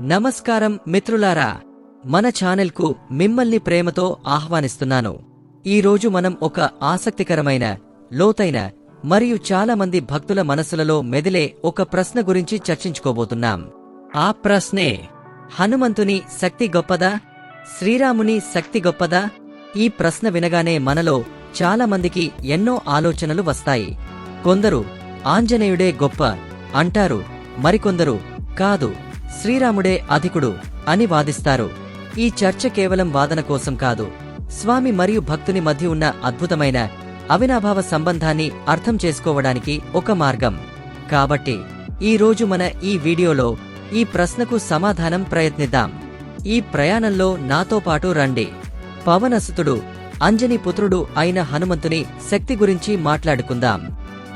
నమస్కారం మిత్రులారా మన ఛానల్కు మిమ్మల్ని ప్రేమతో ఆహ్వానిస్తున్నాను. ఈరోజు మనం ఒక ఆసక్తికరమైన లోతైన మరియు చాలా మంది భక్తుల మనసులలో మెదిలే ఒక ప్రశ్న గురించి చర్చించుకోబోతున్నాం. ఆ ప్రశ్నే హనుమంతుని శక్తి గొప్పదా? శ్రీరాముని శక్తి గొప్పదా? ఈ ప్రశ్న వినగానే మనలో చాలా మందికి ఎన్నో ఆలోచనలు వస్తాయి. కొందరు ఆంజనేయుడే గొప్ప అంటారు మరికొందరు కాదు. శ్రీరాముడే అధికుడు అని వాదిస్తారు. ఈ చర్చ కేవలం వాదన కోసం కాదు స్వామి మరియు భక్తుని మధ్య ఉన్న అద్భుతమైన అవినాభావ సంబంధాన్ని అర్థం చేసుకోవడానికి ఒక మార్గం. కాబట్టి ఈ రోజు మన ఈ వీడియోలో ఈ ప్రశ్నకు సమాధానం ప్రయత్నిద్దాం. ఈ ప్రయాణంలో నాతో పాటు రండి. పవనసుతుడు అంజని పుత్రుడు అయిన హనుమంతుని శక్తి గురించి మాట్లాడుకుందాం.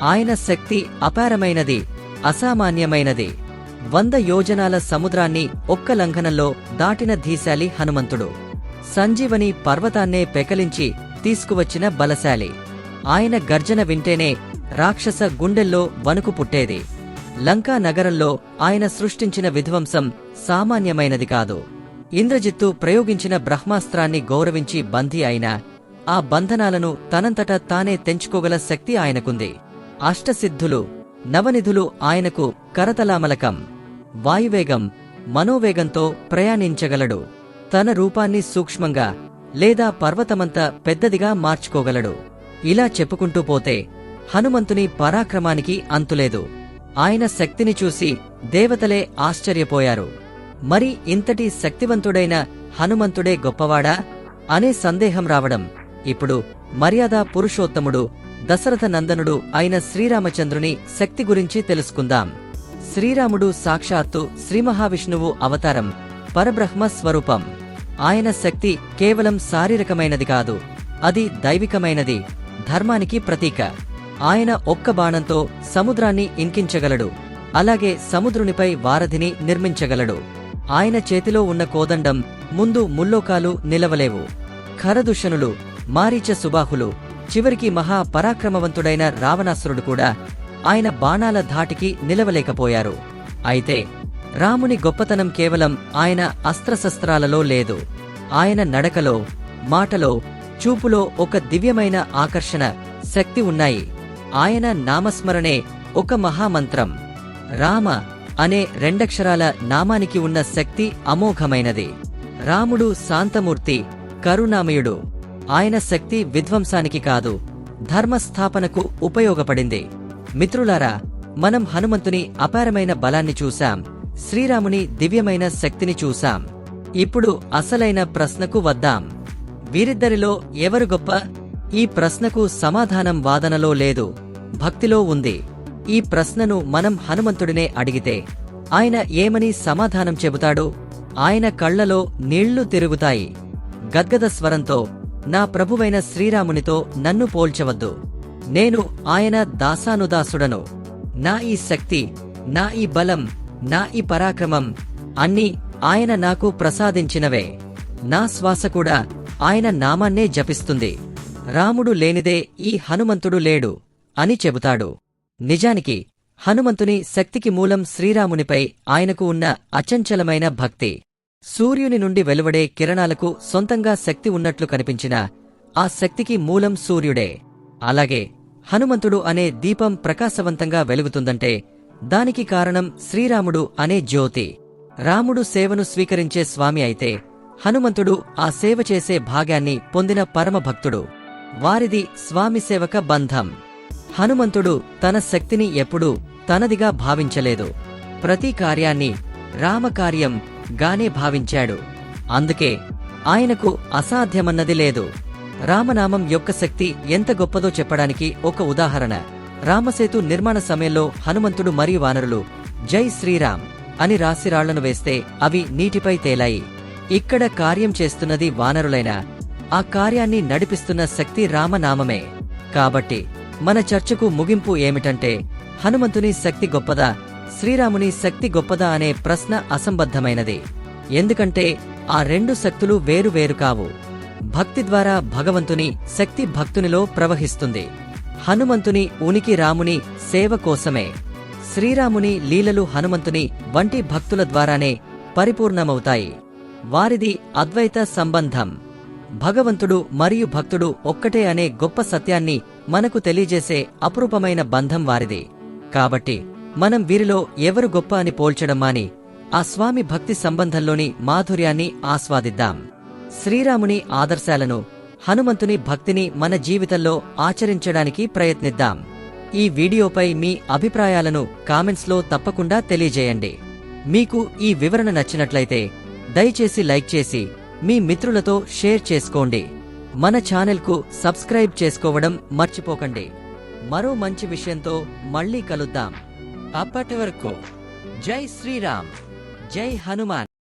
ఆయన శక్తి అపారమైనది అసామాన్యమైనది. వంద యోజనాల సముద్రాన్ని ఒక్క లంఘనంలో దాటిన ధీశాలి హనుమంతుడు. సంజీవని పర్వతాన్నే పెకలించి తీసుకువచ్చిన బలశాలి. ఆయన గర్జన వింటేనే రాక్షస గుండెల్లో వణుకు పుట్టేది. లంకా నగరంలో ఆయన సృష్టించిన విధ్వంసం సామాన్యమైనది కాదు. ఇంద్రజిత్తు ప్రయోగించిన బ్రహ్మాస్త్రాన్ని గౌరవించి బందీ అయిన ఆ బంధనాలను తనంతట తానే తెంచుకోగల శక్తి ఆయనకుంది. అష్టసిద్ధులు నవనిధులు ఆయనకు కరతలామలకం. వాయువేగం మనోవేగంతో ప్రయాణించగలడు. తన రూపాన్ని సూక్ష్మంగా లేదా పర్వతమంత పెద్దదిగా మార్చుకోగలడు. ఇలా చెప్పుకుంటూ పోతే హనుమంతుని పరాక్రమానికి అంతులేదు. ఆయన శక్తిని చూసి దేవతలే ఆశ్చర్యపోయారు. మరి ఇంతటి శక్తివంతుడైన హనుమంతుడే గొప్పవాడా? అనే సందేహం రావడం. ఇప్పుడు మర్యాద పురుషోత్తముడు దశరథ నందనుడు అయిన శ్రీరామచంద్రుని శక్తి గురించి తెలుసుకుందాం. శ్రీరాముడు సాక్షాత్తు శ్రీ మహావిష్ణువు అవతారం పరబ్రహ్మ స్వరూపం. ఆయన శక్తి కేవలం శారీరకమైనది కాదు అది దైవికమైనది ధర్మానికి ప్రతీక. ఆయన ఒక్క బాణంతో సముద్రాన్ని ఇంకించగలడు అలాగే సముద్రునిపై వారధిని నిర్మించగలడు. ఆయన చేతిలో ఉన్న కోదండం ముందు ముల్లోకాలు నిలవలేవు. ఖరదుషనులు మారీచ సుబాహులు చివరికి మహా పరాక్రమవంతుడైన రావణాసురుడు కూడా ఆయన బాణాల ధాటికి నిలవలేకపోయారు. అయితే రాముని గొప్పతనం కేవలం ఆయన అస్త్రశస్త్రాలలో లేదు. ఆయన నడకలో మాటలో చూపులో ఒక దివ్యమైన ఆకర్షణ శక్తి ఉన్నాయి. ఆయన నామస్మరణే ఒక మహామంత్రం. రామ అనే రెండక్షరాల నామానికి ఉన్న శక్తి అమోఘమైనది. రాముడు శాంతమూర్తి కరుణామయుడు. ఆయన శక్తి విధ్వంసానికి కాదు ధర్మస్థాపనకు ఉపయోగపడింది. మిత్రులారా మనం హనుమంతుని అపారమైన బలాన్ని చూశాం శ్రీరాముని దివ్యమైన శక్తిని చూశాం. ఇప్పుడు అసలైన ప్రశ్నకు వద్దాం. వీరిద్దరిలో ఎవరు గొప్ప? ఈ ప్రశ్నకు సమాధానం వాదనలో లేదు భక్తిలో ఉంది. ఈ ప్రశ్నను మనం హనుమంతుడినే అడిగితే ఆయన ఏమని సమాధానం చెబుతాడు? ఆయన కళ్ళలో నీళ్ళు తిరుగుతాయి. గద్గద స్వరంతో నా ప్రభువైన శ్రీరామునితో నన్ను పోల్చవద్దు. నేను ఆయన దాసానుదాసుడను. నా ఈ శక్తి నా ఈ బలం నా ఈ పరాక్రమం అన్నీ ఆయన నాకు ప్రసాదించినవే. నా శ్వాస కూడా ఆయన నామాన్నే జపిస్తుంది. రాముడు లేనిదే ఈ హనుమంతుడు లేడు అని చెబుతాడు. నిజానికి హనుమంతుని శక్తికి మూలం శ్రీరామునిపై ఆయనకు ఉన్న అచంచలమైన భక్తి. సూర్యుని నుండి వెలువడే కిరణాలకు సొంతంగా శక్తి ఉన్నట్లు కనిపించిన ఆ శక్తికి మూలం సూర్యుడే. అలాగే హనుమంతుడు అనే దీపం ప్రకాశవంతంగా వెలుగుతుందంటే దానికి కారణం శ్రీరాముడు అనే జ్యోతి. రాముడు సేవను స్వీకరించే స్వామి అయితే హనుమంతుడు ఆ సేవ చేసే భాగాన్ని పొందిన పరమభక్తుడు. వారిది స్వామి సేవక బంధం. హనుమంతుడు తన శక్తిని ఎప్పుడూ తనదిగా భావించలేదు. ప్రతి కార్యాన్ని రామకార్యం గానే భావించాడు. అందుకే ఆయనకు అసాధ్యమన్నది లేదు. రామనామం యొక్క శక్తి ఎంత గొప్పదో చెప్పడానికి ఒక ఉదాహరణ. రామసేతు నిర్మాణ సమయంలో హనుమంతుడు మరియు వానరులు జై శ్రీరామ్ అని రాసి రాళ్ళను వేస్తే అవి నీటిపై తేలాయి. ఇక్కడ కార్యం చేస్తున్నది వానరులైన. ఆ కార్యాన్ని నడిపిస్తున్న శక్తి రామనామమే. కాబట్టి మన చర్చకు ముగింపు ఏమిటంటే హనుమంతుని శక్తి గొప్పదా? శ్రీరాముని శక్తి గొప్పదా అనే ప్రశ్న అసంబద్ధమైనది. ఎందుకంటే ఆ రెండు శక్తులు వేరు వేరు కావు. భక్తి ద్వారా భగవంతుని శక్తి భక్తునిలో ప్రవహిస్తుంది. హనుమంతుని ఉనికి రాముని సేవ కోసమే. శ్రీరాముని లీలలు హనుమంతుని వంటి భక్తుల ద్వారానే పరిపూర్ణమవుతాయి. వారిది అద్వైత సంబంధం. భగవంతుడు మరియు భక్తుడు ఒక్కటే అనే గొప్ప సత్యాన్ని మనకు తెలియజేసే అపురూపమైన బంధం వారిది. కాబట్టి మనం వీరిలో ఎవరు గొప్ప అని పోల్చడం మాని ఆ స్వామి భక్తి సంబంధంలోని మాధుర్యాన్ని ఆస్వాదిద్దాం. శ్రీరాముని ఆదర్శాలను హనుమంతుని భక్తిని మన జీవితంలో ఆచరించడానికి ప్రయత్నిద్దాం. ఈ వీడియోపై మీ అభిప్రాయాలను కామెంట్స్లో తప్పకుండా తెలియజేయండి. మీకు ఈ వివరణ నచ్చినట్లయితే దయచేసి లైక్ చేసి మీ మిత్రులతో షేర్ చేసుకోండి. మన ఛానల్కు సబ్స్క్రైబ్ చేసుకోవడం మర్చిపోకండి. మరో మంచి విషయంతో మళ్ళీ కలుద్దాం. అప్పటి వరకు. జై శ్రీరామ్. జై హనుమాన్.